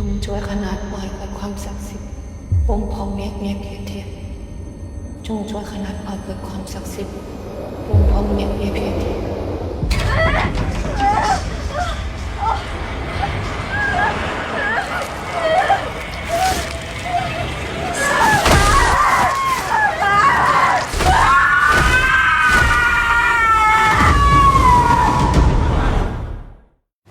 จงช่วยขนาดปล่อยเกิดความศักดิ์สิทธิ์ปงพองเมียกเมียกเพียเทียนจงช่วยขนาดปล่อยเกิดความศักดิ์สิทธิ์ปงพองเมียกเมียกเพียเทีย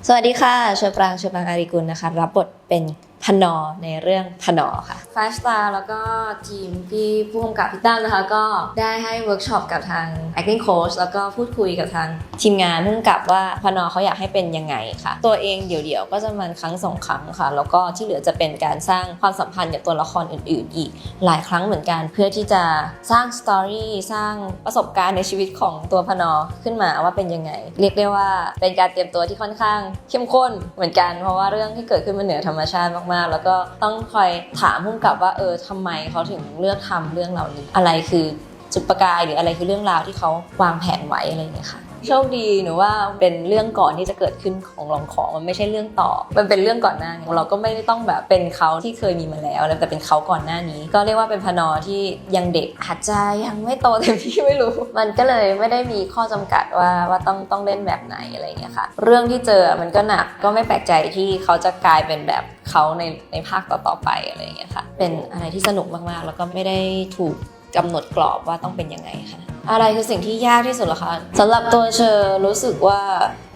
สวัสดีค่ะเชอปรางเชอปรางอาริกุลนะคะ รับบทเป็น พนอในเรื่องพนอค่ะฟ s สตาร์แล้วก็ทีมพี่ผู้กำกับพี่ตั้มนะคะ ก็ได้ให้เวิร์กช็อปกับทาง acting coach แล้วก็พูดคุยกับทางทีมงานผู้กำกับว่าพนอเขาอยากให้เป็นยังไงค่ะ ตัวเองเดี่ยวๆก็จะมันครั้งสองครั้งค่ะ แล้วก็ที่เหลือจะเป็นการสร้างความสัมพันธ์กับตัวละครอื่น ๆ อีกหลายครั้งเหมือนกัน เพื่อที่จะสร้างสตอรี่สร้างประสบการณ์ในชีวิตของตัวพนอขึ้นมาว่าเป็นยังไง เรียกได้ว่าเป็นการเตรียมตัวที่ค่อนข้างเข้มข้นเหมือนกัน เพราะว่าเรื่องที่เกิดขึ้นมันเหนือธรรมชาติมากๆแล้วก็ต้องคอยถามพุ่มกับว่าเออทำไมเขาถึงเลือกทำเรื่องเหล่านี้ อะไรคือจุดประกายหรืออะไรคือเรื่องราวที่เขาวางแผนไว้อะไรอย่างเงี้ยค่ะ โชคดีหนูว่าเป็นเรื่องก่อนที่จะเกิดขึ้นของลองของมันไม่ใช่เรื่องต่อ มันเป็นเรื่องก่อนหน้าเราก็ไม่ได้ต้องแบบเป็นเขาที่เคยมีมาแล้วแต่เป็นเขาก่อนหน้านี้ ก็เรียกว่าเป็นพนอที่ยังเด็กอาจจยังไม่โตเต็มที่ไม่รู้ มันก็เลยไม่ได้มีข้อจำกัดว่าว่าต้องต้องเล่นแบบไหนอะไรอย่างเงี้ยค่ะ เรื่องที่เจอมันก็หนักก็ไม่แปลกใจที่เขาจะกลายเป็นแบบเขาในในภาคต่อๆไปอะไรอย่างเงี้ยค่ะ เป็นอะไรที่สนุกมากๆ แล้วก็ไม่ได้ถูกกำหนดกรอบว่าต้องเป็นยังไงค่ะ อะไรคือสิ่งที่ยากที่สุดหรอคะสำหรับตัวเชอรู้สึกว่า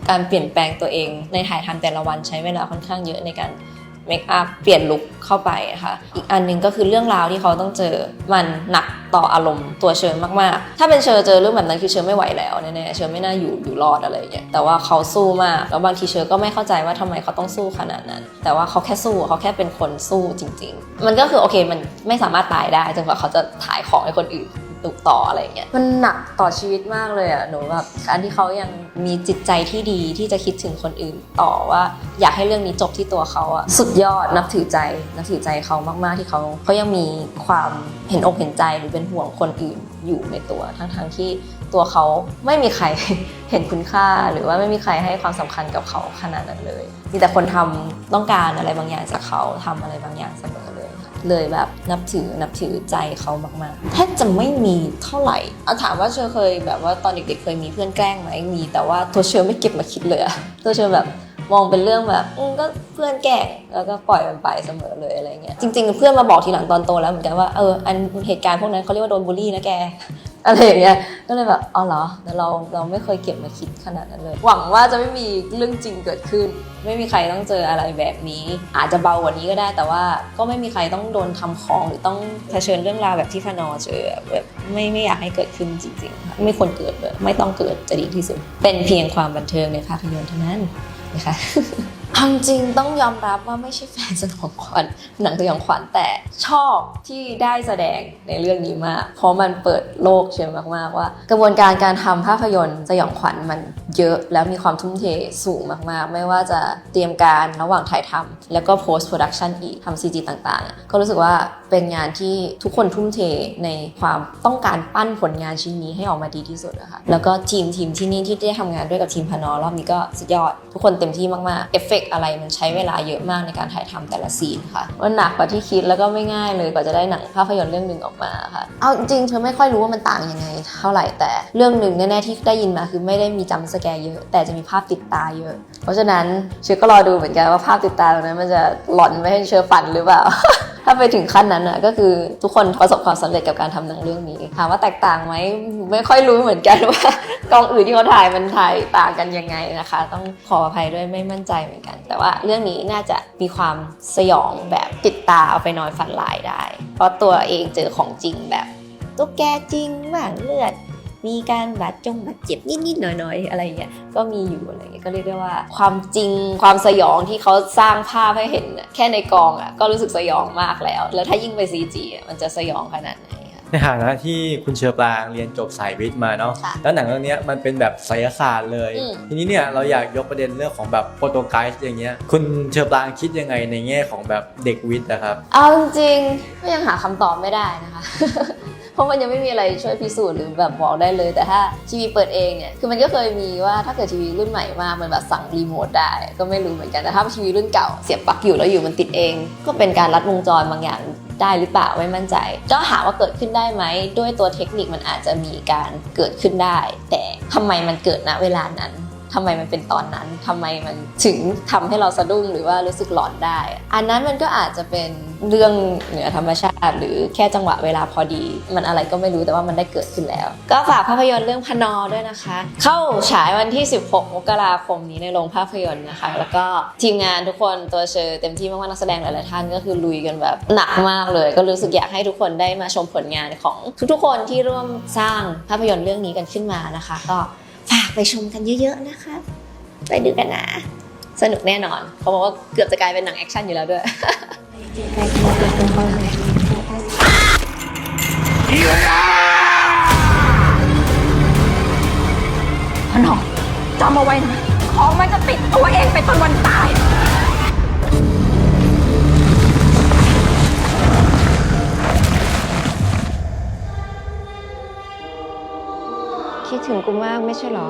การเปลี่ยนแปลงตัวเองในถ่ายทำแต่ละวันใช้เวลาค่อนข้างเยอะในการเมคอัพเปลี่ยนลุคเข้าไปค่ะอีกอันหนึงก็คือเรื่องราวที่เขาต้องเจอมันหนักต่ออารมณ์ตัวเชอมากๆ ถ้าเป็นเชอเจอเรื่องแบบนั้นคือเชอไม่ไหวแล้วแน่ๆเชอไม่น่าอยู่อยู่รอดอะไรอย่างเงี้ยแต่ว่าเขาสู้มากแล้วบางทีเชอก็ไม่เข้าใจว่าทำไมเขาต้องสู้ขนาดนั้น แต่ว่าเขาแค่สู้เขาแค่เป็นคนสู้จริง ๆ มันก็คือโอเคมันไม่สามารถตายได้จนกว่าเขาจะถ่ายของให้คนอื่น ตุกต่ออะไรเงี้ยมันหนักต่อชีวิตมากเลยอะหนูแบบการที่เขายังมีจิตใจที่ดีที่จะคิดถึงคนอื่นต่อว่า อยากให้เรื่องนี้จบที่ตัวเขาอะสุดยอดนับถือใจนับถือใจเขามากๆที่เขาเขายังมีความเห็นอกเห็นใจหรือเป็นห่วงคนอื่นอยู่ในตัวทั้งๆที่ตัวเขาไม่มีใครเห็นคุณค่า หรือว่าไม่มีใครให้ความสำคัญกับเขาขนาดนั้นเลย มีแต่คนทำต้องการอะไรบางอย่างจากเขาทำอะไรบางอย่างเสมอ เลยแบบนับถือนับถือใจเขามากๆแทบจะไม่มีเท่าไหร่เอาถามว่าเชอเคยแบบว่าตอนเด็กๆเคยมีเพื่อนแกล้งไหมมี แต่ว่าตัวเชอไม่เก็บมาคิดเลยอะตัวเชอแบบ มองเป็นเรื่องแบบอืมก็เพื่อนแกล้งแล้วก็ปล่อยมันไปเสมอเลยอะไรเงี้ยจริง ๆ เพื่อนมาบอกทีหลังตอนโตแล้วเหมือนกันว่าเอออันเหตุการณ์พวกนั้นเขาเรียกว่าโดนบูลลี่นะแก อะไรอย่างเงี้ยก็เลยแบบอ๋อเหรอแต่เราเราไม่เคยเก็บมาคิดขนาดนั้นเลย หวังว่าจะไม่มีเรื่องจริงเกิดขึ้น ไม่มีใครต้องเจออะไรแบบนี้ อาจจะเบากว่านี้ก็ได้ แต่ว่าก็ไม่มีใครต้องโดนทำของหรือต้องเผชิญเรื่องราวแบบที่พนอเจอแบบไม่ไม่อยากให้เกิดขึ้นจริงๆค่ะไม่ควรเกิดเลยไม่ต้องเกิดจะดีที่สุด เป็นเพียงความบันเทิงในภาพยนตร์เท่านั้น นะคะ เอาจริงต้องยอมรับว่าไม่ใช่แฟนสยองขวัญหนังสยองขวัญแต่ชอบที่ได้แสดงในเรื่องนี้มาก เพราะมันเปิดโลกเชิงมากๆว่า กระบวนการการทำภาพยนตร์สยองขวัญมันเยอะแล้วมีความทุ่มเทสูงมากๆ ไม่ว่าจะเตรียมการระหว่างถ่ายทำแล้วก็ post production อีกทำ CG ต่างๆ ก็รู้สึกว่าเป็นงานที่ทุกคนทุ่มเทในความต้องการปั้นผลงานชิ้นนี้ให้ออกมาดีที่สุดนะคะแล้วก็ทีมทีมที่นี่ที่ได้ทำงานด้วยกับทีมพานอรอบนี้ก็สุดยอด ทุกคนเต็มที่มากๆเอฟเฟกต์อะไรมันใช้เวลาเยอะมากในการถ่ายทำแต่ละซีนค่ะมันหนักกว่าที่คิดแล้วก็ไม่ง่ายเลยกว่าจะได้หนังภาพยนตร์เรื่องหนึ่งออกมาค่ะเอาจริงเธอไม่ค่อยรู้ว่ามันต่างยังไงเท่าไหร่แต่เรื่องหนึ่งแน่ๆที่ได้ยินมาคือไม่ได้มีจำสแกร์เยอะ แต่จะมีภาพติดตาเยอะ เพราะฉะนั้นเชื่อก็รอดูเหมือนกันว่าภาพติดตาตรงนั้นมันจะหลอนไม่ให้เชื่อฝันหรือเปล่าาไปถึงขั้นนั้นอะก็คือทุกคนประสบความสำเร็จกับการทำหนังเรื่องนี้ถามว่าแตกต่างไหมไม่ค่อยรู้เหมือนกันว่ากองอื่นที่เขาถ่ายมันถ่ายต่างกันยังไงนะคะ ต้องขออภัยด้วยไม่มั่นใจเหมือนกัน แต่ว่าเรื่องนี้น่าจะมีความสยองแบบติดตาเอาไปนอนฝันลายได้ เพราะตัวเองเจอของจริงแบบตุ๊กแกจริงบ้างเลือด มีการบาดจงบาดเจ็บนิดๆหน่อยๆ อะไรอย่างเงี้ยก็มีอยู่อะไรเงี้ยก็เรียกได้ว่า ความจริงความสยองที่เขาสร้างภาพให้เห็นน่ะแค่ในกองอะก็รู้สึกสยองมากแล้ว แล้วถ้ายิ่งไปซีจีมันจะสยองขนาดไหนคะในฐานะที่คุณเชอปรางเรียนจบสายวิทย์มาเนาะค่ะแล้วหนังเรื่องเนี้ยมันเป็นแบบไสยศาสตร์เลยอืมทีนี้เนี่ยเราอยากยกประเด็นเรื่องของแบบโปรโตไกด์อย่างเงี้ยคุณเชอปรางคิดยังไงในแง่ของแบบเด็กวิทย์นะครับ เอาจริงๆก็ยังหาคำตอบไม่ได้นะคะเพ ราะมันยังไม่มีอะไรช่วยพิสูจน์หรือแบบบอกได้เลย แต่ถ้าทีวีเปิดเองเนี่ย คือมันก็เคยมีว่าถ้าเกิดทีวีรุ่นใหม่มามันแบบสั่งรีโมทได้ ก็ไม่รู้เหมือนกัน แต่ถ้าทีวีรุ่นเก่าเสียบปลั๊กอยู่แล้วอยู่มันติดเอง ก็เป็นการลัดวงจรบางอย่างได้หรือเปล่าไม่มั่นใจ ก็หาว่าเกิดขึ้นได้ไหมด้วยตัวเทคนิคมันอาจจะมีการเกิดขึ้นได้ แต่ทำไมมันเกิดณเวลานั้น ทำไมมันเป็นตอนนั้นทำไมมันถึงทำให้เราสะดุ้งหรือว่ารู้สึกหลอนได้ อันนั้นมันก็อาจจะเป็นเรื่องเหนือธรรมชาติ หรือแค่จังหวะเวลาพอดี มันอะไรก็ไม่รู้แต่ว่ามันได้เกิดขึ้นแล้ว ก็ฝากภาพยนตร์เรื่องพนอด้วยนะคะ เข้าฉายวันที่ 16 มกราคมนี้ในโรงภาพยนตร์นะคะ แล้วก็ทีมงานทุกคนตัวเชอเต็มที่มากๆนักแสดงหลายๆท่านก็คือลุยกันแบบหนักมากเลย ก็รู้สึกอยากให้ทุกคนได้มาชมผลงานของทุกๆคนที่ร่วมสร้างภาพยนตร์เรื่องนี้กันขึ้นมานะคะ ก็ ไปชมกันเยอะๆนะคะ ไปดูกันนะ สนุกแน่นอน เขาบอกว่าเกือบจะกลายเป็นหนังแอคชั่นอยู่แล้วด้วยพนอจำเอาไว้นะ ของมันจะติดตัวเองไปจนวันตาย คิดถึงกูมากไม่ใช่เหรอ